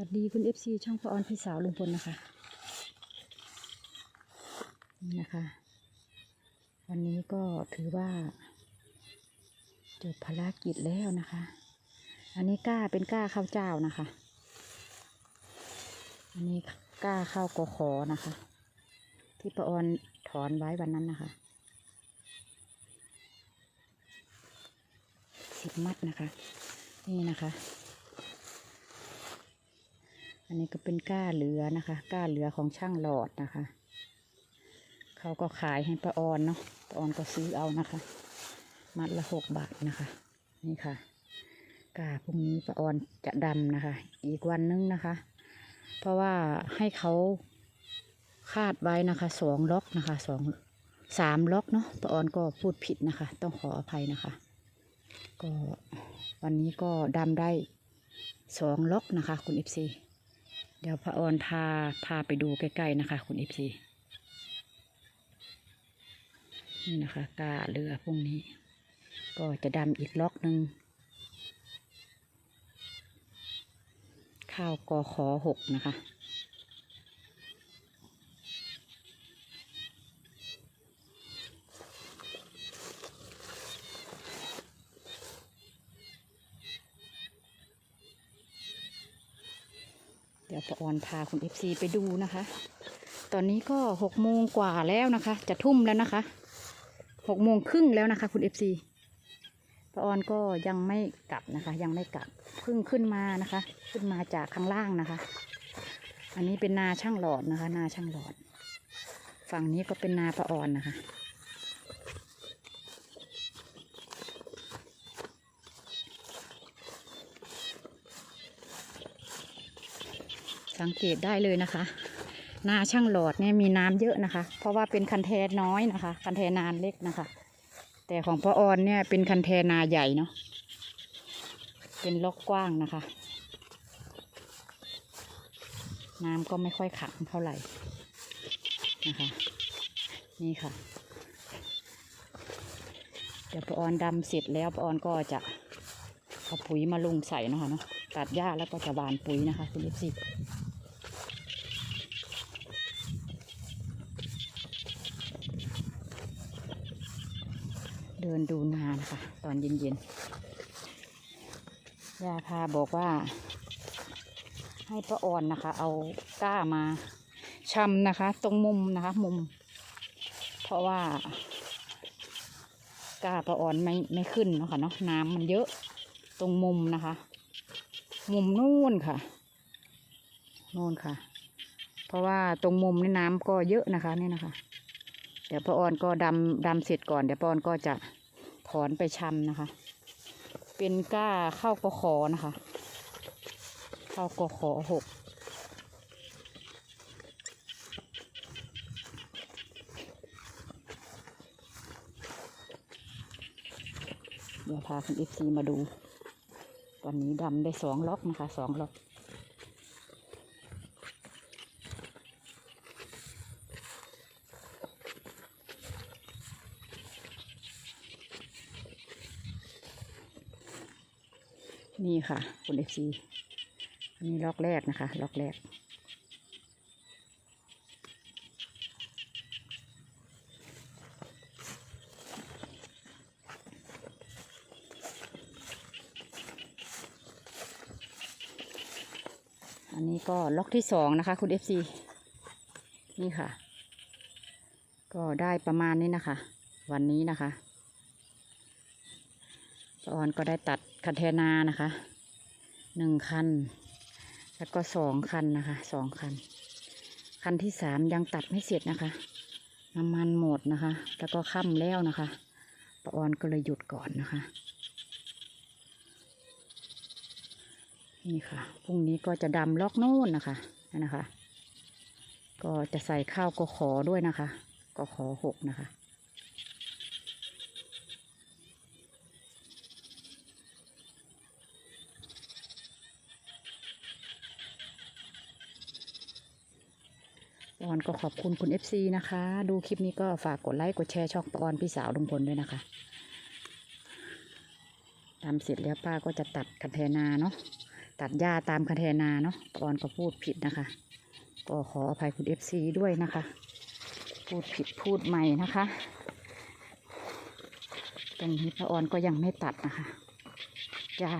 วัสดีคุณเอฟซีช่องพระออนพี่สาวลุงพลนะคะ นี่นะคะ วันนี้ก็ถือว่า จบภารกิจแล้วนะคะ อันนี้กล้าเป็นกล้าข้าวเจ้านะคะ อันนี้กล้าข้าวกขอนะคะ ที่ประออนถอนไว้วันนั้นนะคะสิบมัดนะคะ นี่นะคะ อันนี้ก็เป็นก้าเหลือนะคะ ก้าเหลือของช่างหลอดนะคะ เขาก็ขายให้ป้าออนเนาะป้าออนก็ซื้อเอานะคะ มัดละหกบาทนะคะ นี่ค่ะก้าพรุ่งนี้ป้าออนจะดำนะคะ อีกวันนึงนะคะ เพราะว่าให้เขาคาดไว้นะคะสองล็อกนะคะสองสามล็อกเนาะป้าออนก็พูดผิดนะคะ ต้องขออภัยนะคะ ก็วันนี้ก็ดำได้สองล็อกนะคะ คุณเอฟซี เดี๋ยวพระออนพาพาไปดูใกล้ ๆ นะคะ คุณเอฟซีนี่นะคะกาเรือพวกนี้ ก็จะดำอีกล็อกหนึ่งข้าวกอขอหกนะคะ เดี๋ยวพระออนพาคุณเอฟซีไปดูนะคะ ตอนนี้ก็หกโมงกว่าแล้วนะคะ จะทุ่มแล้วนะคะหกโมงครึ่งแล้วนะคะ คุณเอฟซีพระออนก็ยังไม่กลับนะคะ ยังไม่กลับเพิ่งขึ้นมานะคะ ขึ้นมาจากข้างล่างนะคะ อันนี้เป็นนาช่างหลอดนะคะ นาช่างหลอด ฝั่งนี้ก็เป็นนาพระออนนะคะ สังเกตได้เลยนะคะ นาช่างหลอดเนี่ยมีน้ำเยอะนะคะ เพราะว่าเป็นคันแทน้อยนะคะ คันแทนานเล็กนะคะ แต่ของพระออนเนี่ยเป็นคันแทนาใหญ่เนาะเป็นลอกกว้างนะคะ น้ำก็ไม่ค่อยขังเท่าไหร่นะคะ นี่ค่ะเดี๋ยวพระออนดำเสร็จแล้วพระออนก็จะเอาปุ๋ยมาลงใส่นะคะเนาะ ตัดหญ้าแล้วก็จะหวานปุ๋ยนะคะ คุณเอฟซีเดินดูนานะคะตอนเย็นๆย่าพาบอกว่า ให้ป้าอ่อนนะคะ เอาก้ามาชำนะคะ ตรงมุมนะคะ มุม เพราะว่า ก้าป้าอ่อนไม่ไม่ขึ้นเนาะค่ะเนาะน้ำมันเยอะตรงมุมนะคะ มุมนู่นค่ะนู่นค่ะ เพราะว่าตรงมุมนี่น้ำก็เยอะนะคะนี่นะคะ เดี๋ยวป้าออนก็ดำดำเสร็จก่อนเดี๋ยวปออนก็จะถอนไปชำนะคะ เป็นก้าเข้ากขอนะคะเข้ากขอหกเดี๋ยวพาคุณเอฟซีมาดู ตอนนี้ดำได้สองล็อกนะคะสองล็อก นี่ค่ะคุณเอฟซีนี่ล็อกแรกนะคะ ล็อกแรก อันนี้ก็ล็อกที่สองนะคะ คุณเอฟซีนี่ค่ะ ก็ได้ประมาณนี้นะคะ วันนี้นะคะปาออนก็ได้ตัดคันเทนานะคะหนึ่งคัน แล้วก็สองคันนะคะสองคัน คันที่สามยังตัดไม่เสร็จนะคะ น้ำมันหมดนะคะ แล้วก็ค่ำแล้วนะคะปาออนก็เลยหยุดก่อนนะคะ นี่ค่ะพรุ่งนี้ก็จะดำล็อกโน่นนะคะนั่นนะคะ ก็จะใส่ข้าวกขอด้วยนะคะกขอหกนะคะปอนก็ขอบคุณคุณ FC นะคะ ดูคลิปนี้ก็ฝากกดไลค์กดแชร์ช่องปอนพี่สาวลุงพลด้วยนะคะทำเสร็จแล้วป้าก็จะตัดคันเทนาเนาะ ตัดหญ้าตามคันแทนาเนาะปาออนก็พูดผิดนะคะ ก็ขออภัยคุณเอฟซีด้วยนะคะ พูดผิดพูดใหม่นะคะตรงนี้พระออนก็ยังไม่ตัดนะคะหญ้า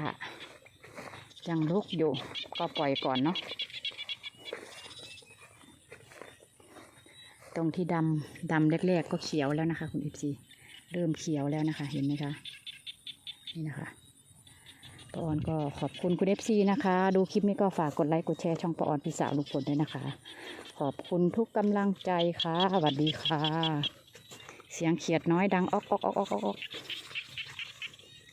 ยังลุกอยู่ ก็ปล่อยก่อนเนาะตรงที่ดำดำแรกๆก็เขียวแล้วนะคะ คุณเอฟซีเริ่มเขียวแล้วนะคะ เห็นไหมคะ นี่นะคะ ปออนก็ขอบคุณคุณเอฟซีนะคะ ดูคลิปนี้ก็ฝากกดไลค์กดแชร์ช่องปออนพี่สาวลุงพลด้วยนะคะ ขอบคุณทุกกำลังใจค่ะสวัสดีค่ะ เสียงเขียดน้อยดังออกออกออกออกออก